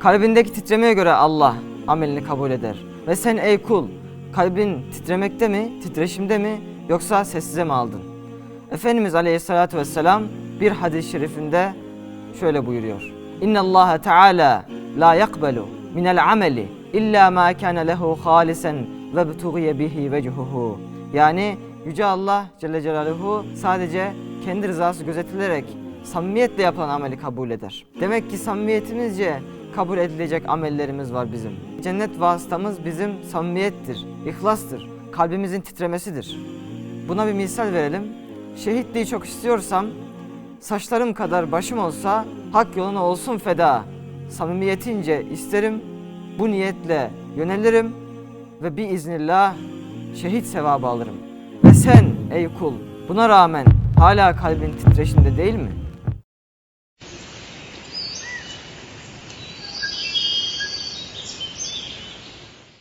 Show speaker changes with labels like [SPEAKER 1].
[SPEAKER 1] Kalbindeki titremeye göre Allah amelini kabul eder. Ve sen ey kul, kalbin titremekte mi, titreşimde mi yoksa sessize mi aldın? Efendimiz Aleyhisselatü Vesselam bir hadis-i şerifinde şöyle buyuruyor. İnna Allah Teala la yakbelu minel ameli illa ma kana lehu halisen ve btughiye bihi vechuhu. Yani Yüce Allah Celle Celaluhu sadece kendi rızası gözetilerek samimiyetle yapılan ameli kabul eder. Demek ki samimiyetimizce kabul edilecek amellerimiz var bizim. Cennet vasıtamız bizim samimiyettir, ihlastır, kalbimizin titremesidir. Buna bir misal verelim. Şehitliği çok istiyorsam saçlarım kadar başım olsa hak yoluna olsun feda. Samimiyetince isterim, bu niyetle yönelirim ve bir iznillah şehit sevabı alırım. Ve sen ey kul buna rağmen hala kalbin titreşimde değil mi?